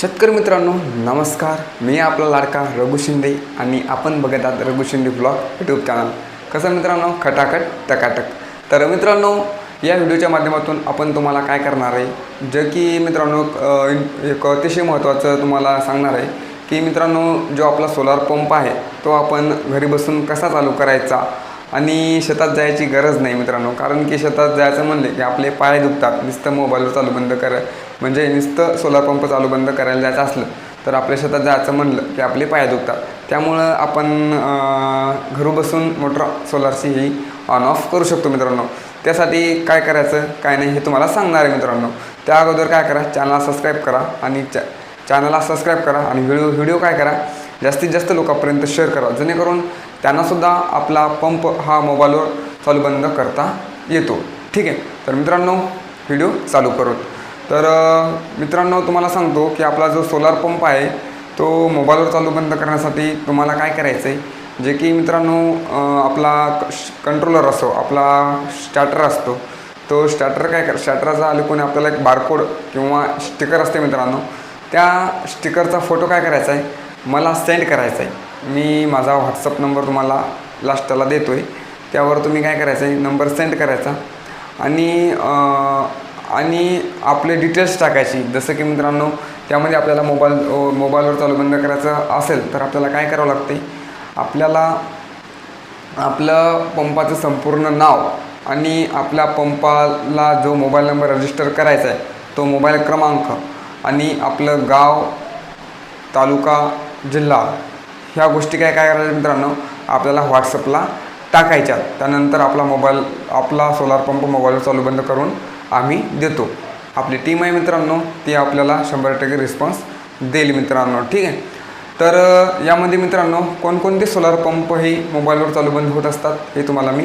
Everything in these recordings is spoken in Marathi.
शेतकरी मित्रांनो नमस्कार. मी आपला लाडका रघु शिंदे आणि आपण बघत आहात Raghu Shinde blog YouTube channel कसं मित्रांनो? खटाखट टकाटक. तर मित्रांनो या व्हिडिओच्या माध्यमातून आपण तुम्हाला काय करणार आहे? जे की मित्रांनो एक अतिशय महत्त्वाचं तुम्हाला सांगणार आहे की मित्रांनो जो आपला सोलार पंप आहे तो आपण घरी बसून कसा चालू करायचा? आणि शेतात जायची गरज नाही मित्रांनो. कारण की शेतात जायचं म्हणले की आपले पाय दुखतात. नुसतं मोबाईलवर चालू बंद करा म्हणजे नुसतं सोलार पंप चालू बंद करायला जायचं असलं तर आपल्या शेतात जायचं म्हणलं की आपले पाय दुखतात. त्यामुळं आपण घरू बसून मोटर सोलारची ही ऑन ऑफ करू शकतो मित्रांनो. त्यासाठी काय करायचं काय नाही हे तुम्हाला सांगणार आहे मित्रांनो. त्या अगोदर काय करा चॅनलला सबस्क्राईब करा आणि चॅ चॅनलला सबस्क्राईब करा आणि व्हिडिओ व्हिडिओ काय करा जास्तीत जास्त लोकांपर्यंत शेअर करा जेणेकरून त्यांनासुद्धा आपला पंप हा मोबाईलवर चालू बंद करता येतो. ठीक आहे? तर मित्रांनो व्हिडिओ चालू करू. तर मित्रांनो तुम्हाला सांगतो की आपला जो सोलार पंप आहे तो मोबाईलवर चालू बंद करण्यासाठी तुम्हाला काय करायचं आहे जे की मित्रांनो आपला कंट्रोलर असो आपला स्टार्टर असतो तो स्टार्टर काय कर स्टार्टरचा आले आपल्याला एक बारकोड किंवा स्टिकर असते मित्रांनो. त्या स्टिकरचा फोटो काय करायचा आहे मला सेंड करायचा आहे मी माझा व्हॉट्सअप नंबर तुम्हाला लास्टला देतो आहे त्यावर तुम्ही काय करायचं आहे नंबर सेंड करायचा. आणि आणि आपले डिटेल्स टाकायची. जसं की मित्रांनो त्यामध्ये आपल्याला मोबाईल मोबाईलवर चालू बंद करायचं असेल तर आपल्याला काय करावं लागते आपल्याला आपलं पंपाचं संपूर्ण नाव आणि आपल्या पंपाला जो मोबाईल नंबर रजिस्टर करायचा आहे तो मोबाईल क्रमांक आणि आपलं गाव तालुका जिल्हा ह्या गोष्टी काय काय करायच्या मित्रांनो? आपल्याला व्हॉट्सअपला टाकायच्या. त्यानंतर आपला मोबाईल आपला सोलार पंप मोबाईलवर चालू बंद करून आम्ही देतो. आपली टीम आहे मित्रांनो ती आपल्याला शंभर टक्के रिस्पॉन्स देईल मित्रांनो. ठीक आहे? तर यामध्ये मित्रांनो कोणकोणते सोलार पंप हे मोबाईलवर चालू बंद होत असतात हे तुम्हाला मी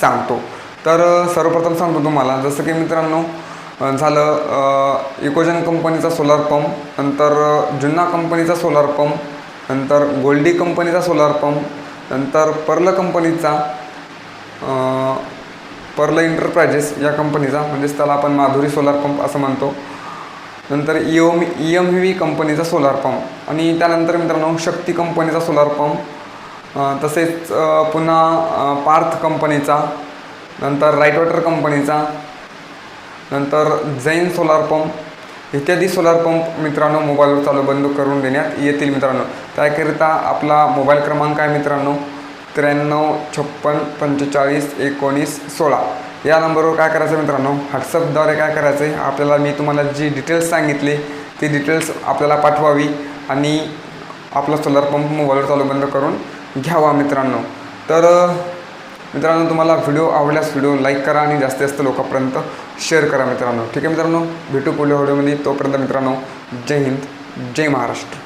सांगतो. तर सर्वप्रथम सांगतो तुम्हाला जसं की मित्रांनो झालं इकोजन कंपनीचा सोलार पंप नंतर जुन्ना कंपनीचा सोलार पंप नंतर गोल्डी कंपनीचा सोलार पंप नंतर पर्ल कंपनीचा पर्ल इंटरप्राइजेस या कंपनीचा म्हणजेच त्याला आपण माधुरी सोलार पंप असं म्हणतो. नंतर इओम ई एम व्ही कंपनीचा सोलार पंप आणि त्यानंतर मित्रांनो शक्ती कंपनीचा सोलार पंप तसेच पुन्हा पार्थ कंपनीचा नंतर राईट वॉटर कंपनीचा नंतर जैन सोलार पंप. इत्यादी सोलार पंप मित्रांनो मोबाईलवर चालू बंद करून देण्यात येतील मित्रांनो. त्याकरिता आपला मोबाईल क्रमांक आहे मित्रांनो त्र्याण्णव छप्पन पंचेचाळीस एकोणीस सोळा. या नंबरवर काय करायचं मित्रांनो? व्हॉट्सअपद्वारे काय करायचं आहे? आपल्याला मी तुम्हाला जी डिटेल्स सांगितले ती डिटेल्स आपल्याला पाठवावी आणि आपला सोलार पंप मोबाईलवर चालू बंद करून घ्यावा मित्रांनो. तर मित्रांनो तुम्हाला व्हिडिओ आवडल्यास व्हिडिओ लाईक करा आणि जास्तीत जास्त लोकांपर्यंत शेअर करा मित्रांनो. ठीक आहे मित्रांनो? भेटू पुढल्या व्हिडिओमध्ये तोपर्यंत मित्रांनो जय हिंद जय महाराष्ट्र.